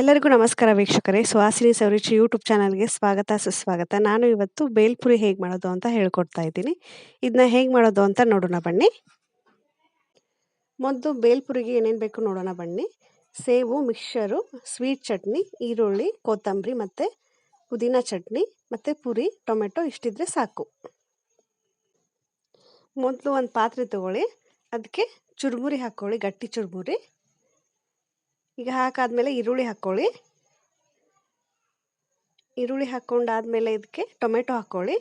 ಎಲ್ಲರಿಗೂ ನಮಸ್ಕಾರ ವೀಕ್ಷಕರೇ. ಸುಹಾಸಿನಿ ಸವರಿಚಿ ಯೂಟ್ಯೂಬ್ ಚಾನಲ್ಗೆ ಸ್ವಾಗತ, ಸುಸ್ವಾಗತ. ನಾನು ಇವತ್ತು ಬೇಲ್ಪುರಿ ಹೇಗೆ ಮಾಡೋದು ಅಂತ ಹೇಳ್ಕೊಡ್ತಾ ಇದ್ದೀನಿ. ಇದನ್ನ ಹೇಗೆ ಮಾಡೋದು ಅಂತ ನೋಡೋಣ ಬನ್ನಿ. ಮೊದಲು ಬೇಲ್ಪುರಿಗೆ ಏನೇನು ಬೇಕು ನೋಡೋಣ ಬನ್ನಿ. ಸೇವು ಮಿಕ್ಸರು ಸ್ವೀಟ್ ಚಟ್ನಿ, ಈರುಳ್ಳಿ, ಕೊತ್ತಂಬರಿ ಮತ್ತು ಪುದೀನ ಚಟ್ನಿ ಮತ್ತು ಪುರಿ, ಟೊಮೆಟೊ ಇಷ್ಟಿದ್ರೆ ಸಾಕು. ಮೊದಲು ಒಂದು ಪಾತ್ರೆ ತಗೊಳ್ಳಿ. ಅದಕ್ಕೆ ಚುರುಮುರಿ ಹಾಕ್ಕೊಳ್ಳಿ ಗಟ್ಟಿ ಚುರುಮುರಿ. ಈಗ ಹಾಕಾದ್ಮೇಲೆ ಈರುಳ್ಳಿ ಹಾಕ್ಕೊಳ್ಳಿ. ಈರುಳ್ಳಿ ಹಾಕ್ಕೊಂಡಾದ್ಮೇಲೆ ಇದಕ್ಕೆ ಟೊಮೆಟೊ ಹಾಕ್ಕೊಳ್ಳಿ.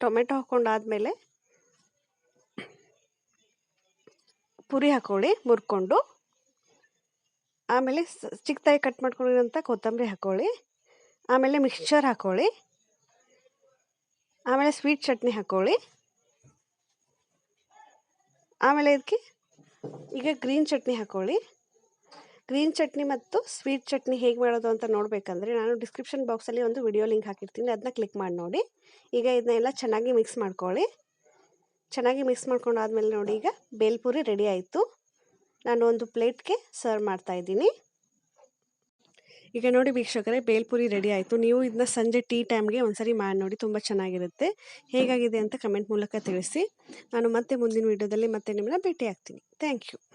ಟೊಮೆಟೊ ಹಾಕ್ಕೊಂಡಾದ್ಮೇಲೆ ಪುರಿ ಹಾಕ್ಕೊಳ್ಳಿ ಮುರ್ಕೊಂಡು ಆಮೇಲೆ ಚಿಕ್ಕದಾಗಿ ಕಟ್ ಮಾಡ್ಕೊಂಡಿರೋಂಥ ಕೊತ್ತಂಬರಿ ಹಾಕ್ಕೊಳ್ಳಿ. ಆಮೇಲೆ ಮಿಕ್ಸ್ಚರ್ ಹಾಕ್ಕೊಳ್ಳಿ. ಆಮೇಲೆ ಸ್ವೀಟ್ ಚಟ್ನಿ ಹಾಕ್ಕೊಳ್ಳಿ ಆಮೇಲೆ ಇದಕ್ಕೆ ಈಗ ಗ್ರೀನ್ ಚಟ್ನಿ ಹಾಕ್ಕೊಳ್ಳಿ ಗ್ರೀನ್ ಚಟ್ನಿ ಮತ್ತು ಸ್ವೀಟ್ ಚಟ್ನಿ ಹೇಗೆ ಮಾಡೋದು ಅಂತ ನೋಡಬೇಕಂದ್ರೆ ನಾನು ಡಿಸ್ಕ್ರಿಪ್ಷನ್ ಬಾಕ್ಸಲ್ಲಿ ಒಂದು ವಿಡಿಯೋ ಲಿಂಕ್ ಹಾಕಿರ್ತೀನಿ ಅದನ್ನ ಕ್ಲಿಕ್ ಮಾಡಿ ನೋಡಿ. ಈಗ ಇದನ್ನೆಲ್ಲ ಚೆನ್ನಾಗಿ ಮಿಕ್ಸ್ ಮಾಡ್ಕೊಳ್ಳಿ. ಚೆನ್ನಾಗಿ ಮಿಕ್ಸ್ ಮಾಡ್ಕೊಂಡಾದ್ಮೇಲೆ ನೋಡಿ ಈಗ ಬೇಲ್ಪುರಿ ರೆಡಿ ಆಯಿತು. ನಾನು ಒಂದು ಪ್ಲೇಟ್ಗೆ ಸರ್ವ್ ಮಾಡ್ತಾ ಇದ್ದೀನಿ. ಈಗ ನೋಡಿ ವೀಕ್ಷಕರೇ, ಬೇಲ್ಪುರಿ ರೆಡಿ ಆಯಿತು. ನೀವು ಇದನ್ನ ಸಂಜೆ ಟೀ ಟೈಮ್ಗೆ ಒಂದ್ಸರಿ ಮಾಡಿ ನೋಡಿ ತುಂಬ ಚೆನ್ನಾಗಿರುತ್ತೆ. ಹೇಗಾಗಿದೆ ಅಂತ ಕಮೆಂಟ್ ಮೂಲಕ ತಿಳಿಸಿ. ನಾನು ಮತ್ತೆ ಮುಂದಿನ ವೀಡಿಯೋದಲ್ಲಿ ಮತ್ತೆ ನಿಮ್ಮನ್ನ ಭೇಟಿ ಆಗ್ತೀನಿ ಥ್ಯಾಂಕ್ ಯು.